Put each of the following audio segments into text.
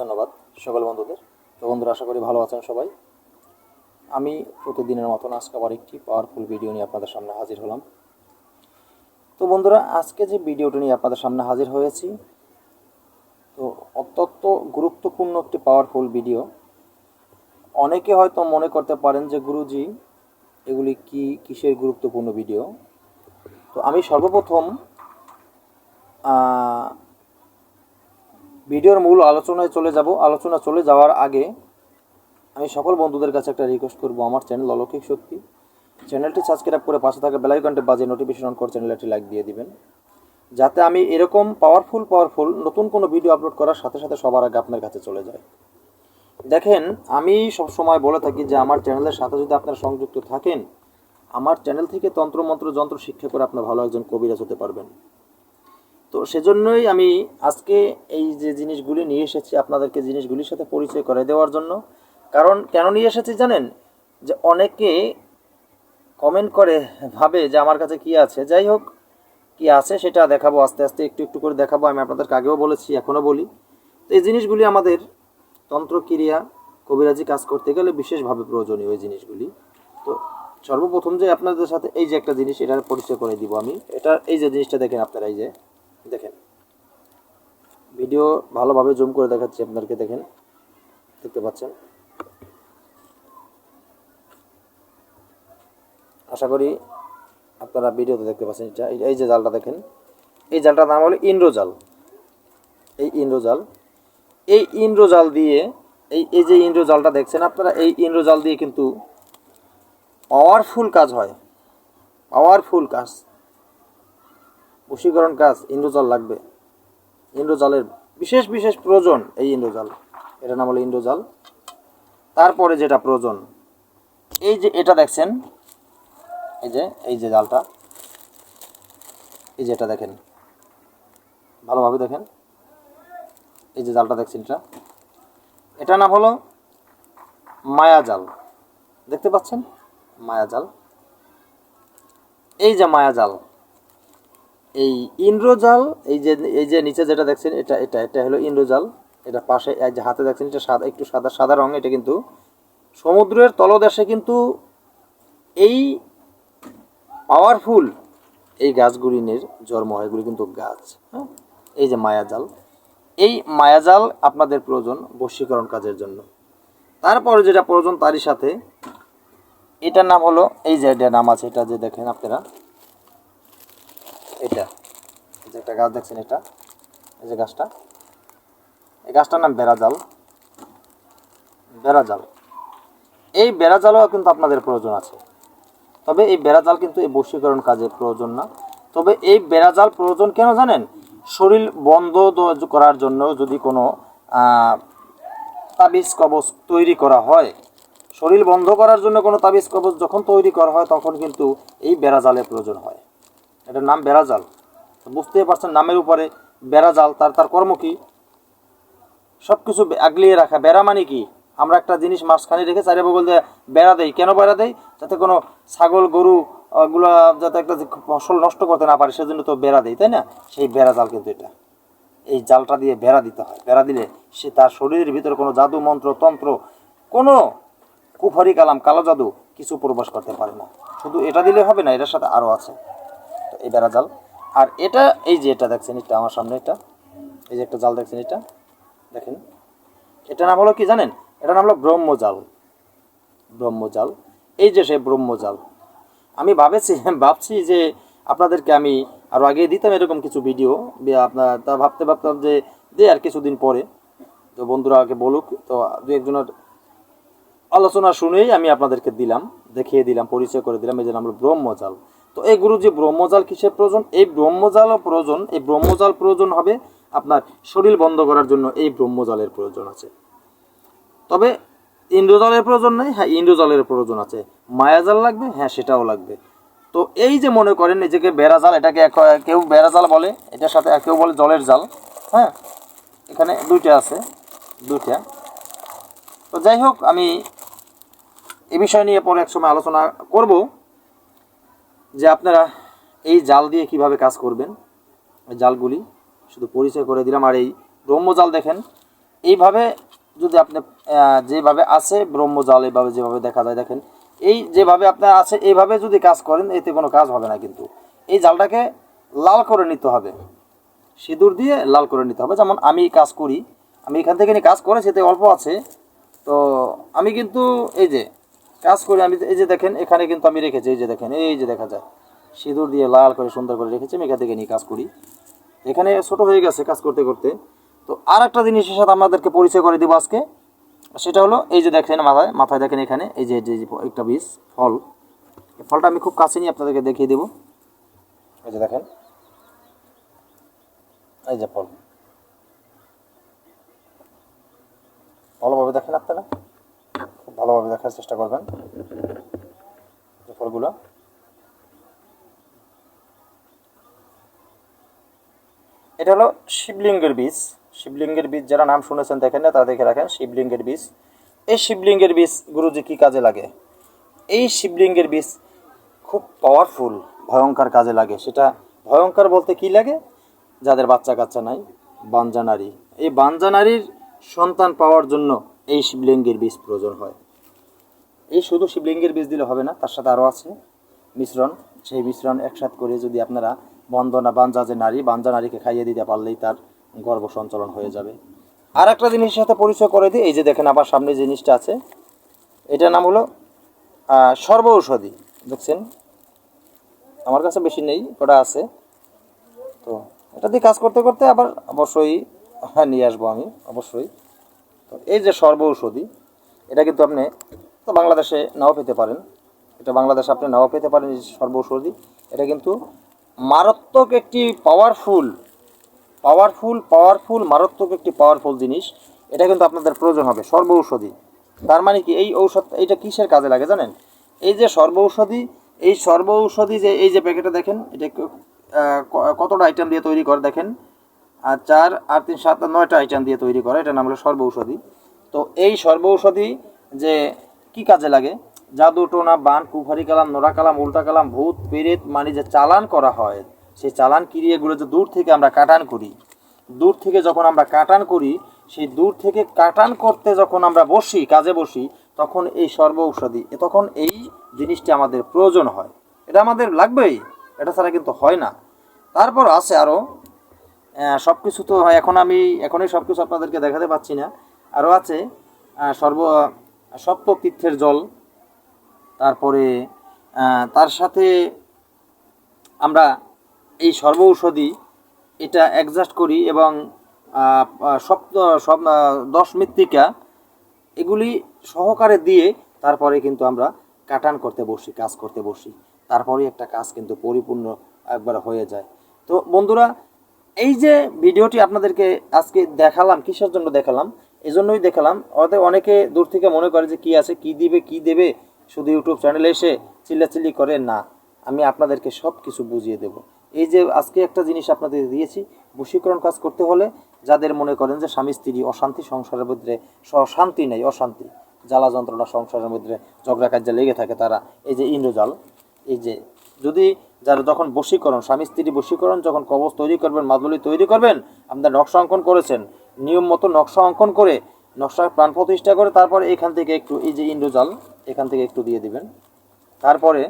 ধন্যবাদ সকল বন্ধুদের। তো বন্ধুরা, আশা করি ভালো আছেন সবাই। আমি প্রতিদিনের মতন আজকে আবার একটি পাওয়ারফুল ভিডিও নিয়ে আপনাদের সামনে হাজির হলাম। তো বন্ধুরা, আজকে যে ভিডিওটি নিয়ে আপনাদের সামনে হাজির হয়েছি, তো অত্যন্ত গুরুত্বপূর্ণ একটি পাওয়ারফুল ভিডিও অনেকে হয়তো মনে করতে পারেন যে, গুরুজি, এগুলি কি কিসের গুরুত্বপূর্ণ ভিডিও তো আমি সর্বপ্রথম ভিডিওর মূল আলোচনায় চলে যাব। আলোচনা চলে যাওয়ার আগে আমি সকল বন্ধুদের কাছে একটা রিকোয়েস্ট করব। আমার চ্যানেল অলৌকিক শক্তি। চ্যানেলটি সাবস্ক্রাইব করে পাশে থাকা বেলাইকনটি বাজে নোটিফিকেশন অন করে চ্যানেলটি লাইক দিয়ে দিবেন। যাতে আমি এরকম পাওয়ারফুল পাওয়ারফুল নতুন কোনো ভিডিও আপলোড করার সাথে সাথে সবার আগে আপনার কাছে চলে যায়। দেখেন, আমি সব সময় বলে থাকি যে আমার চ্যানেলের সাথে যদি আপনারা সংযুক্ত থাকেন, আমার চ্যানেল থেকে তন্ত্রমন্ত্র, যন্ত্র শিক্ষা করে আপনার ভালো একজন কবিরাজ হতে পারবেন। তো সেজন্যই আমি আজকে এই যে জিনিসগুলি নিয়ে এসেছি, আপনাদেরকে জিনিসগুলির সাথে পরিচয় করে দেওয়ার জন্য। কারণ কেন নিয়ে এসেছি জানেন? যে অনেকে কমেন্ট করে, ভাবে যে আমার কাছে কি আছে। যাই হোক, কি আছে সেটা দেখাবো, আস্তে আস্তে একটু একটু করে দেখাবো। আমি আপনাদেরকে আগেও বলেছি, এখনও বলি। তো এই জিনিসগুলি আমাদের তন্ত্রক্রিয়া, কবিরাজি কাজ করতে গেলে বিশেষভাবে প্রয়োজনীয় এই জিনিসগুলি। তো সর্বপ্রথম যে আপনাদের সাথে এই যে একটা জিনিস, এটার পরিচয় করে দিব আমি। এটা, এই যে জিনিসটা দেখেন আপনারা, এই যে। দেখেন। ভিডিও ভালোভাবে জুম করে দেখাচ্ছি আপনাদেরকে, দেখেন। দেখতে পাচ্ছেন? আশা করি আপনারা ভিডিওতে দেখতে পাচ্ছেন এটা। এই- যে জালটা দেখেন, এই জালটার নাম হলো ইন্দ্রজাল এই ইন্দ্রজাল এই ইন্দ্রজাল দিয়ে, এই এই যে ইন্দ্রজালটা দেখছেন আপনারা, এই ইন্দ্র জাল দিয়ে কিন্তু পাওয়ারফুল কাজ হয়। পাওয়ারফুল কাজ। বশীকরণ কাজ ইন্দ্রজাল লাগবে। ইন্দ্রজালের বিশেষ বিশেষ প্রয়োজন এই ইন্দ্রজাল। এটা নাম হলো ইন্দ্রজাল। তারপরে যেটা প্রয়োজন, এই যে এটা দেখছেন, এই যে এই যে জালটা, এই যে এটা দেখেন, ভালোভাবে দেখেন, এই যে জালটা দেখছেন এটা। এটা নাম হলো মায়াজাল। দেখতে পাচ্ছেন? মায়াজাল। এই যে মায়াজাল এই ইন্দ্রজাল এই যে এই যে নিচে যেটা দেখছেন, এটা এটা এটা হলো ইন্দ্রজাল এটা পাশে, এই যে হাতে দেখছেন, এটা সাদা, একটু সাদা সাদা রঙ এটা কিন্তু। সমুদ্রের তলদেশে কিন্তু এই পাওয়ারফুল এই গাছগুলিনের জন্ম হয়, এগুলি কিন্তু গাছ হ্যাঁ? এই যে মায়াজাল এই মায়াজাল আপনাদের প্রয়োজন বশীকরণ কাজের জন্য। তারপরে যেটা প্রয়োজন, তারই সাথে, এটার নাম হলো, এই যে নাম আছে, এটা যে দেখেন আপনারা এটা, এই যে একটা গাছ দেখছেন এটা? এই যে গাছটা। এই গাছটার নাম বেড়াজাল। বেড়াজাল। এই বেড়াজালও কিন্তু আপনাদের প্রয়োজন আছে। তবে এই বেড়াজাল কিন্তু এই বশীকরণ কাজে প্রয়োজন না। তবে এই বেড়াজাল প্রয়োজন কেন জানেন? শরীর বন্ধ করার জন্য যদি কোনো তাবিজ কবচ তৈরি করা হয়, শরীর বন্ধ করার জন্য কোনো তাবিজ কবচ যখন তৈরি করা হয়, তখন কিন্তু এই বেড়াজালের প্রয়োজন হয়। এটার নাম বেড়াজাল। বুঝতেই পারছেন নামের উপরে বেড়াজাল, তার তার কর্ম কি? সব কিছু আগলিয়ে রাখা। বেড়া মানে কি? আমরা একটা জিনিস মাঝখানে রেখে চারি বগল দিয়ে বেড়া দেই। কেন বেড়া দেই? যাতে কোনো ছাগল, গরু ওগুলো যাতে একটা ফসল নষ্ট করতে না পারে, সেজন্য তো বেড়া দেয় তাই না? সেই বেড়া জাল কিন্তু এটা। এই জালটা দিয়ে বেড়া দিতে হয়। বেড়া দিলে সে তার শরীরের ভিতরে কোনো জাদু, মন্ত্র, তন্ত্র, কোনো কুফরি কালাম, কালো জাদু কিছু প্রবেশ করতে পারে না। শুধু এটা দিলে হবে না, এটার সাথে আরও আছে। এই বেড়া জাল। আর এটা, এই যে এটা দেখছেন, এটা আমার সামনে এটা। এই যে একটা জাল দেখছেন, এটা। দেখেন। এটা নাম হলো কি জানেন? এটা নাম হলো ব্রহ্মজাল ব্রহ্মজাল এই যে সে ব্রহ্মজাল আমি ভাবেছি, ভাবছি যে আপনাদেরকে আমি আরও আগে দিতাম এরকম কিছু ভিডিও আপনার, তা ভাবতে ভাবতাম যে দে আর কিছুদিন পরে। তো বন্ধুরা আগে বলুক, তো দু একজনের আলোচনা শুনেই আমি আপনাদেরকে দিলাম, দেখিয়ে দিলাম, পরিচয় করে দিলাম, এই যে নাম হলো ব্রহ্মজাল তো এই গুরুজি ব্রহ্মজাল কিসের প্রয়োজন? এই ব্রহ্মজালও প্রয়োজন, এই ব্রহ্মজাল প্রয়োজন হবে আপনার শরীর বন্ধ করার জন্য এই ব্রহ্মজালের প্রয়োজন আছে। তবে ইন্দ্রজালের প্রয়োজন নেই? হ্যাঁ ইন্দ্রজালের প্রয়োজন আছে। মায়াজাল লাগবে? হ্যাঁ সেটাও লাগবে। তো এই যে মনে করেন, নিজেকে বেড়া জাল, এটাকে কেউ বেড়া জাল বলে, এটার সাথে কেউ বলে জলের জাল হ্যাঁ? এখানে দুইটা আছে, দুইটা। তো যাই হোক, আমি এ বিষয় নিয়ে পরে এক সময় আলোচনা করব। যে আপনারা এই জাল দিয়ে কীভাবে কাজ করবেন জালগুলি, শুধু পরিচয় করে দিলাম। আর এই ব্রহ্মজাল দেখেন, এইভাবে যদি আপনি যেভাবে আছে ব্রহ্মজাল এইভাবে যেভাবে দেখা যায়, দেখেন। এই যেভাবে আপনার আছে, এইভাবে যদি কাজ করেন, এতে কোনো কাজ হবে না কিন্তু। এই জালটাকে লাল করে নিতে হবে। সিঁদুর দিয়ে লাল করে নিতে হবে। যেমন আমি কাজ করি, আমি এখান থেকে নিয়ে কাজ করেছি, এতে অল্প আছে। তো আমি কিন্তু এই যে কাজ করি, আমি এই যে দেখেন, এখানে কিন্তু আমি রেখেছি, এই যে দেখেন, এই যে দেখা যায়। সিঁদুর দিয়ে লাল করে সুন্দর করে রেখেছি, আমি এখান থেকে নিয়ে কাজ করি। এখানে ছোট হয়ে গেছে কাজ করতে করতে। তো আর একটা জিনিসের সাথে আমাদেরকে পরিচয় করে দিব আজকে, সেটা হলো, এই যে দেখেন মাথায় মাথায় দেখেন এখানে, এই যে যে একটা বীজ, ফল। ফলটা আমি খুব কাছে নিয়ে আপনাদেরকে দেখিয়ে দেবো। এই যে দেখেন, এই যে ফল। ভালোভাবে দেখেন আপনারা। ভালোভাবে দেখার চেষ্টা করবেন। ফলগুলো। এটা হলো শিবলিঙ্গের বীজ। শিবলিঙ্গের বীজ যারা নাম শুনেছেন, দেখেন না, তারা দেখে রাখেন শিবলিঙ্গের বীজ। এই শিবলিঙ্গের বীজ গুরুজি কি কাজে লাগে? এই শিবলিঙ্গের বীজ খুব পাওয়ারফুল ভয়ঙ্কর কাজে লাগে। সেটা ভয়ঙ্কর বলতে কি লাগে? যাদের বাচ্চা কাচ্চা নাই, বাঞ্জা নারী। এই বাঞ্জা নারীর সন্তান পাওয়ার জন্য এই শিবলিঙ্গের বীজ প্রয়োজন হয়। এই শুধু শিবলিঙ্গের বীজ দিলে হবে না তার সাথে আরও আছে মিশ্রণ। সেই মিশ্রণ একসাথ করে যদি আপনারা বন্দনা বাঞ্জা যে নারী বাঞ্জা নারীকে খাইয়ে দিতে পারলেই তার গর্ভ সঞ্চালন হয়ে যাবে। আর একটা জিনিসের সাথে পরিচয় করে দিই এই যে দেখেন আবার সামনে জিনিসটা আছে। এটার নাম হলো সর্ব ঔষধি। দেখছেন? আমার কাছে বেশি নেই ওটা আছে। তো এটা দিয়ে কাজ করতে করতে আবার অবশ্যই হ্যাঁ, নিয়ে আসব আমি অবশ্যই। তো এই যে সর্ব ঔষধি এটা কিন্তু আপনি তো বাংলাদেশে নাও পেতে পারেন। এটা বাংলাদেশে আপনি নাও পেতে পারেন যে এটা কিন্তু মারাত্মক একটি পাওয়ারফুল পাওয়ারফুল পাওয়ারফুল মারাত্মক একটি পাওয়ারফুল জিনিস। এটা কিন্তু আপনাদের প্রয়োজন হবে সর্ব ঔষধি তার মানে কি, এই ঔষধ, এইটা কিসের কাজে লাগে জানেন? এই যে সর্ব ঔষধি এই সর্ব ঔষধি যে, এই যে প্যাকেটে দেখেন, এটা কতটা আইটেম দিয়ে তৈরি করে দেখেন? আর চার আর তিন, সাত, নয়টা আইটেম দিয়ে তৈরি করে এটা নাম হলো সর্ব ঔষধি তো এই সর্ব ঔষধি যে কি কাজে লাগে? জাদু, টোনা, বান, কুফারি কালাম, নোরা কালাম, উল্টা কালাম, ভূত, পেরেত মানে যে চালান করা হয়, সেই চালান ক্রিয়াগুলো যে দূর থেকে আমরা কাটান করি। দূর থেকে যখন আমরা কাটান করি, সেই দূর থেকে কাটান করতে যখন আমরা বসি, কাজে বসি, তখন এই সর্ব ঔষধি তখন এই জিনিসটি আমাদের প্রয়োজন হয়। এটা আমাদের লাগবেই, এটা ছাড়া কিন্তু হয় না। তারপর আছে আরও সব কিছু তো হয় এখন আমি, এখনই সব কিছু আপনাদেরকে দেখাতে পাচ্ছি না। আরও আছে সর্ব সপ্ত তীর্থের জল, তারপরে তার সাথে আমরা এই সর্ব ঔষধি এটা অ্যাডজাস্ট করি এবং সপ্ত, সব দশ মৃত্তিকা এগুলি সহকারে দিয়ে তারপরে কিন্তু আমরা কাটান করতে বসি, কাজ করতে বসি। তারপরে একটা কাজ কিন্তু পরিপূর্ণ একবার হয়ে যায়। তো বন্ধুরা, এই যে ভিডিওটি আপনাদেরকে আজকে দেখালাম, কিসের জন্য দেখালাম? এই জন্যই দেখালাম। ওদের অনেকে দূর থেকে মনে করে যে কি আছে, কি দিবে, কি দেবে, শুধু ইউটিউব চ্যানেলে এসে চিল্লাচিল্লি করে, না। আমি আপনাদেরকে সব কিছু বুঝিয়ে দেব। এই যে আজকে একটা জিনিস আপনাদের দিয়েছি, বশীকরণ কাজ করতে হলে যাদের মনে করেন যে স্বামী, স্ত্রী অশান্তি সংসারের মধ্যে, অশান্তি নেই, অশান্তি। জ্বালা যন্ত্রণা সংসারের মধ্যে ঝগড়া কার্যে লেগে থাকে তারা, এই যে ইন্দ্রজাল, এই যে যদি যারা যখন বশীকরণ, স্বামী, স্ত্রী বশীকরণ যখন কবচ তৈরি করবেন, মাদুলি তৈরি করবেন আপনার নকশা অঙ্কন করেছেন নিয়ম মতো নকশা অঙ্কন করে নকশার প্রাণ প্রতিষ্ঠা করে তারপরে এখান থেকে একটু এই যে ইন্দ্রজাল এখান থেকে একটু দিয়ে দিবেন। তারপরে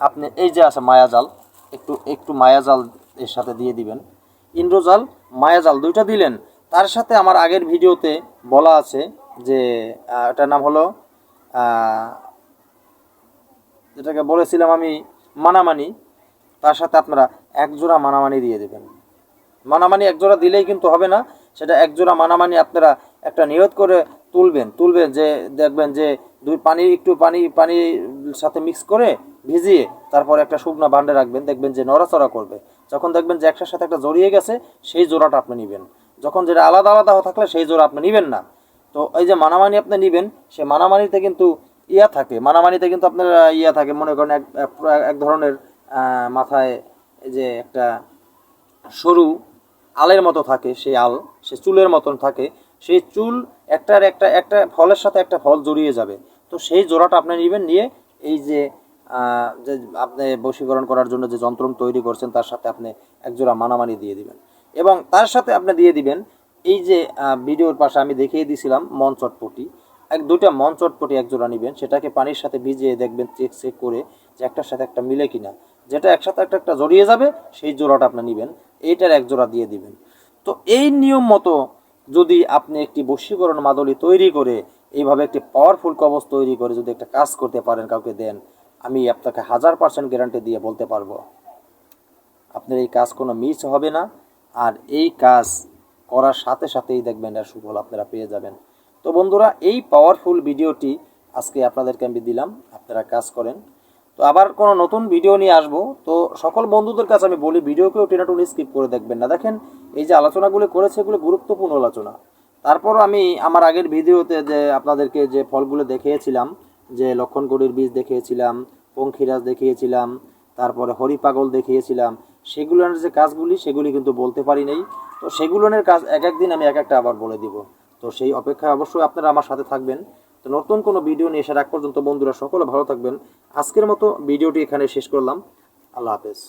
আপনি এই যে আছে মায়াজাল একটু একটু মায়াজাল এর সাথে দিয়ে দিবেন। ইন্দ্রজাল মায়াজাল দুইটা দিলেন। তার সাথে আমার আগের ভিডিওতে বলা আছে যে এটার নাম হলো যেটাকে বলেছিলাম আমি মানামানি, তার সাথে আপনারা এক জোড়া মানামানি দিয়ে দেবেন। মানামানি এক জোড়া দিলেই কিন্তু হবে না। সেটা এক জোড়া মানামানি আপনারা একটা নিয়ত করে তুলবেন তুলবেন যে দেখবেন যে দুই পানি, একটু পানি পানির সাথে মিক্স করে ভিজিয়ে তারপর একটা শুকনো ভান্ডে রাখবেন, দেখবেন যে নড়াচড়া করবে। যখন দেখবেন যে একটার সাথে একটা জড়িয়ে গেছে, সেই জোড়াটা আপনি নেবেন। যখন যেটা আলাদা আলাদা থাকলে সেই জোড়া আপনি নেবেন না। তো এই যে মানামানি আপনি নেবেন, সে মানামানিতে কিন্তু ইয়া থাকে, মানামানিতে কিন্তু আপনার ইয়া থাকে, মনে করেন এক, এক- ধরনের মাথায় যে একটা সরু আলের মতো থাকে, সেই আল সে চুলের মতন থাকে, সেই চুল একটার একটা একটা ফলের সাথে একটা ফল জড়িয়ে যাবে। তো সেই জোড়াটা আপনি নেবেন, নিয়ে এই যে যে আপনি বশীকরণ করার জন্য যে যন্ত্র তৈরি করছেন, তার সাথে আপনি এক জোড়া মানামানি দিয়ে দিবেন। এবং তার সাথে আপনি দিয়ে দিবেন, এই যে ভিডিওর পাশে আমি দেখিয়ে দিয়েছিলাম মন চটপটি। এক দুটা মন চটপটি এক জোড়া নেবেন, সেটাকে পানির সাথে ভিজিয়ে দেখবেন, চেক চেক করে যে একটার সাথে একটা মিলে কিনা। যেটা একসাথে একটা একটা জড়িয়ে যাবে, সেই জোড়াটা আপনি নেবেন। এইটার এক জোড়া দিয়ে দিবেন। তো এই নিয়ম মতো যদি আপনি একটি বশীকরণ মাদলি তৈরি করে, এইভাবে একটি পাওয়ারফুল কবচ তৈরি করে যদি একটা কাজ করতে পারেন, কাউকে দেন, আমি আপনাকে হাজার পার্সেন্ট গ্যারান্টি দিয়ে বলতে পারব, আপনার এই কাজ কোনো মিস হবে না। আর এই কাজ করার সাথে সাথেই দেখবেন এর সুফল আপনারা পেয়ে যাবেন। তো বন্ধুরা, এই পাওয়ারফুল ভিডিওটি আজকে আপনাদেরকে আমি দিলাম। আপনারা কাজ করেন। তো আবার কোনো নতুন ভিডিও নিয়ে আসব। তো সকল বন্ধুদের কাছে আমি বলি ভিডিওকেও টেনাটুনি স্কিপ করে দেখবেন না। দেখেন, এই যে আলোচনাগুলো করেছে, এগুলো গুরুত্বপূর্ণ আলোচনা। তারপর আমি আমার আগের ভিডিওতে যে আপনাদেরকে যে ফলগুলো দেখিয়েছিলাম, যে লক্ষণগড়ির বীজ দেখিয়েছিলাম, পঙ্খিরাজ দেখিয়েছিলাম, তারপরে হরিপাগল দেখিয়েছিলাম, সেগুলোর যে কাজগুলি, সেগুলি কিন্তু বলতে পারি নাই। তো সেগুলোর কাজ এক একদিন আমি এক একটা আবার বলে দিব। তো সেই অপেক্ষায় অবশ্যই আপনারা আমার সাথে থাকবেন। তো নতুন কোনো ভিডিও নিয়ে এসে রাখ পর্যন্ত বন্ধুরা সকলে ভালো থাকবেন। আজকের মতো ভিডিওটি এখানে শেষ করলাম। আল্লাহ হাফেজ।